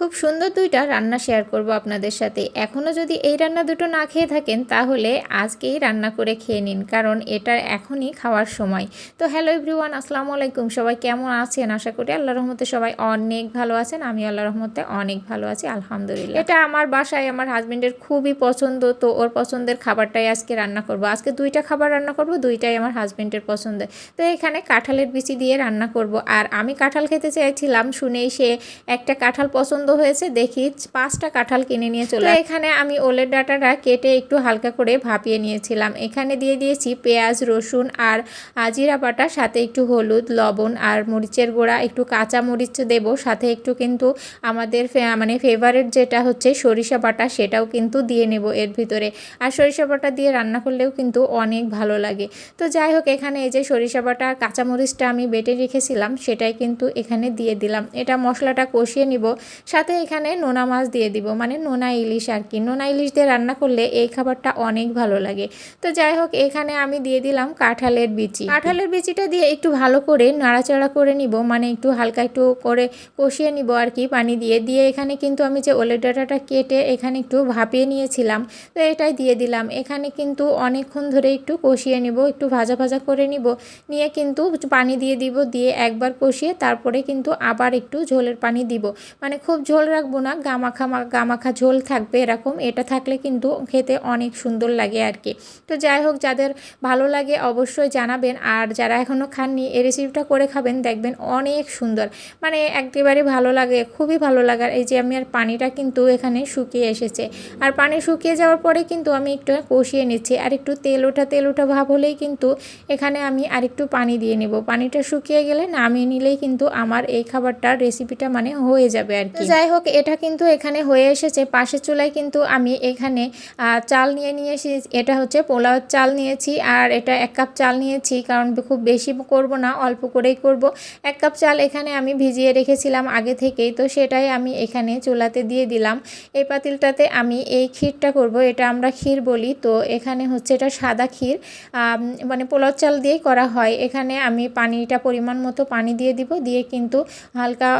খুব সুন্দর দুইটা রান্না শেয়ার করব আপনাদের সাথে। এখনও যদি এই রান্না দুটো না খেয়ে থাকেন, তাহলে আজকেই রান্না করে খেয়ে নিন, কারণ এটা এখনই খাওয়ার সময়। তো হ্যালো এভরিওয়ান আসসালামু আলাইকুম। সবাই কেমন আছেন? আশা করি আল্লাহ রহমতে সবাই অনেক ভালো আছেন। আমি আল্লাহ রহমতে অনেক ভালো আছি, আলহামদুলিল্লাহ। এটা আমার বাসায় আমার হাজবেন্ডের খুবই পছন্দ, তো ওর পছন্দের খাবারটাই আজকে রান্না করব। আজকে দুইটা খাবার রান্না করব, দুইটাই আমার হাজব্যান্ডের পছন্দের। তো এখানে কাঁঠালের বিচি দিয়ে রান্না করব। আর আমি কাঁঠাল খেতে চাইছিলাম, শুনেই সে একটা কাঁঠাল পছন্দ হয়েছে দেখি পাঁচটা কাঁঠাল কিনে নিয়ে চলে এখানে আমি ওলের ডাটাটা কেটে একটু হালকা করে ভাপিয়ে নিয়েছিলাম। এখানে দিয়ে দিয়েছি পেঁয়াজ রসুন আর আহ, জিরা বাটা সাথে একটু হলুদ লবণ আর মরিচের গুঁড়া একটু কাঁচা মরিচ দেব সাথে একটু কিন্তু আমাদের মানে ফেভারেট যেটা হচ্ছে সরিষা বাটা সেটাও কিন্তু দিয়ে নেব এর ভিতরে। আর সরিষা বাটা দিয়ে রান্না করলেও কিন্তু অনেক ভালো লাগে। তো যাই হোক এখানে এই যে সরিষা বাটা কাঁচামরিচটা আমি বেটে রেখেছিলাম সেটাই কিন্তু এখানে দিয়ে দিলাম। এটা মশলাটা কষিয়ে নিব সাথে এখানে নোনা মাছ দিয়ে দিব। মানে নোনা ইলিশ আর কি নোনা ইলিশ দিয়ে রান্না করলে এই খাবারটা অনেক ভালো লাগে। তো যাই হোক, এখানে আমি দিয়ে দিলাম কাঁঠালের বিচি। কাঁঠালের বিচিটা দিয়ে একটু ভালো করে নাড়াচাড়া করে নিব। মানে একটু হালকা একটু করে কষিয়ে নিব আর কি পানি দিয়ে। দিয়ে এখানে কিন্তু আমি যে ওলের ডাঁটাটা কেটে এখানে একটু ভাপিয়ে নিয়েছিলাম, তো এটাই দিয়ে দিলাম। এখানে কিন্তু অনেকক্ষণ ধরে একটু কষিয়ে নিব, একটু ভাজা ভাজা করে নিব। নিয়ে কিন্তু পানি দিয়ে দিব। দিয়ে একবার কষিয়ে তারপরে কিন্তু আবার একটু ঝোলের পানি দিব। মানে খুব ঝোল রাখব না, গামাখা গামাখা ঝোল থাকবে এরকম, এটা থাকলে কিন্তু খেতে অনেক সুন্দর লাগে আর কি। তো যাই হোক, যাদের ভালো লাগে অবশ্যই জানাবেন, আর যারা এখনও খাননি, এই রেসিপিটা করে খাবেন, দেখবেন অনেক সুন্দর। মানে একেবারে ভালো লাগে, খুবই ভালো লাগার এই যে আমি আর পানিটা কিন্তু এখানে শুকিয়ে এসেছে। আর পানি শুকিয়ে যাওয়ার পরে কিন্তু আমি একটু কষিয়ে নিচ্ছি, আর একটু তেল ওঠা তেল ওঠা ভাব হলেই কিন্তু এখানে আমি আরেকটু পানি দিয়ে নেব। পানিটা শুকিয়ে গেলে নামিয়ে নিলেই কিন্তু আমার এই খাবারটার রেসিপিটা মানে হয়ে যাবে আর কি। যাই হোক, এটা কিন্তু এখানে হয়ে এসেছে। পাশের চুলায় কিন্তু আমি এখানে চাল নিয়ে নিয়ে এসেছি এটা হচ্ছে পোলাওয়ের চাল নিয়েছি আর এটা এক কাপ চাল নিয়েছি কারণ খুব বেশি করব না, অল্প করেই করব। এক কাপ চাল এখানে আমি ভিজিয়ে রেখেছিলাম আগে থেকেই, তো সেটাই আমি এখানে চুলাতে দিয়ে দিলাম। এই পাতিলটাতে আমি এই ক্ষীরটা করব, এটা আমরা ক্ষীর বলি। তো এখানে হচ্ছে এটা সাদা ক্ষীর মানে পোলাও চাল দিয়েই করা হয়। এখানে আমি পানিটা পরিমাণ মতো পানি দিয়ে দিব, দিয়ে কিন্তু হালকা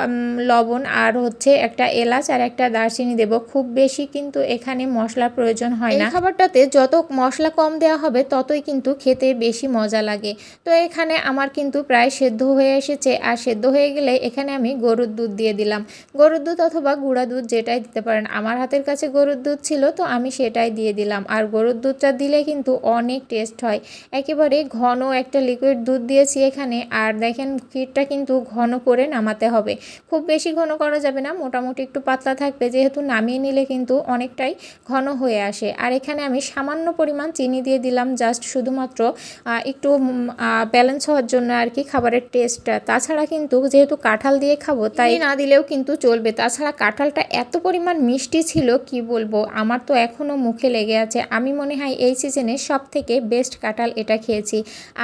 লবণ আর হচ্ছে একটা এলাচ আর একটা দারচিনি দেব। খুব বেশি কিন্তু এখানে মশলার প্রয়োজন হয় না। খাবারটাতে যত মশলা কম দেওয়া হবে, ততই কিন্তু খেতে বেশি মজা লাগে। তো এখানে আমার কিন্তু প্রায় সেদ্ধ হয়ে এসেছে। আর সেদ্ধ হয়ে গেলে এখানে আমি গরুর দুধ দিয়ে দিলাম। গরুর দুধ অথবা গুঁড়া দুধ যেটাই দিতে পারেন। আমার হাতের কাছে গরুর দুধ ছিল, তো আমি সেটাই দিয়ে দিলাম। আর গরুর দুধটা দিলে কিন্তু অনেক টেস্ট হয়। একেবারে ঘন একটা লিকুইড দুধ দিয়েছি এখানে। আর দেখেন ক্ষীরটা কিন্তু ঘন করে নামাতে হবে। খুব বেশি ঘন করা যাবে না মোটামুটি একটু পাতলা থাকবে যেহেতু নামিয়ে নিলে কিন্তু অনেকটাই ঘন হয়ে আসে। আর এখানে আমি সামান্য পরিমাণ চিনি দিয়ে দিলাম জাস্ট শুধুমাত্র একটু ব্যালেন্স হওয়ার জন্য আর কি খাবারের টেস্টটা তাছাড়া কিন্তু যেহেতু কাঁঠাল দিয়ে খাব তাই না দিলেও কিন্তু চলবে। তাছাড়া কাঁঠালটা এত পরিমাণ মিষ্টি ছিল কি বলব? আমার তো এখনও মুখে লেগে আছে। আমি মনে হয় এই সিজনে সব থেকে বেস্ট কাঁঠাল এটা খেয়েছি।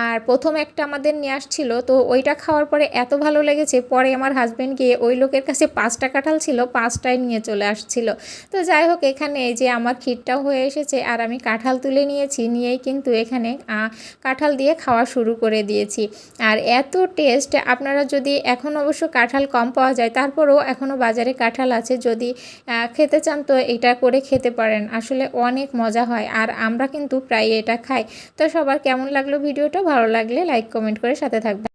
আর প্রথম একটা আমাদের নিয়ে আসছিল তো ওইটা খাওয়ার পরে এত ভালো লেগেছে পরে আমার হাজব্যান্ড গিয়ে ওই লোকের কাছে পাঁচটা কাঁঠাল ছিল, পাঁচটায় নিয়ে চলে আসছিল। তো যাই হোক, এখানে এই যে আমার ক্ষীরটাও হয়ে এসেছে আর আমি কাঁঠাল তুলে নিয়েছি, নিয়েই কিন্তু এখানে কাঁঠাল দিয়ে খাওয়া শুরু করে দিয়েছি। আর এত টেস্ট আপনারা যদি এখন অবশ্য কাঁঠাল কম পাওয়া যায়, তারপরেও এখনও বাজারে কাঁঠাল আছে, যদি খেতে চান তো এটা করে খেতে পারেন। আসলে অনেক মজা হয় আর আমরা কিন্তু প্রায় এটা খাই। তো সবার কেমন লাগল ভিডিওটা? ভালো লাগলে লাইক কমেন্ট করে সাথে থাকবেন।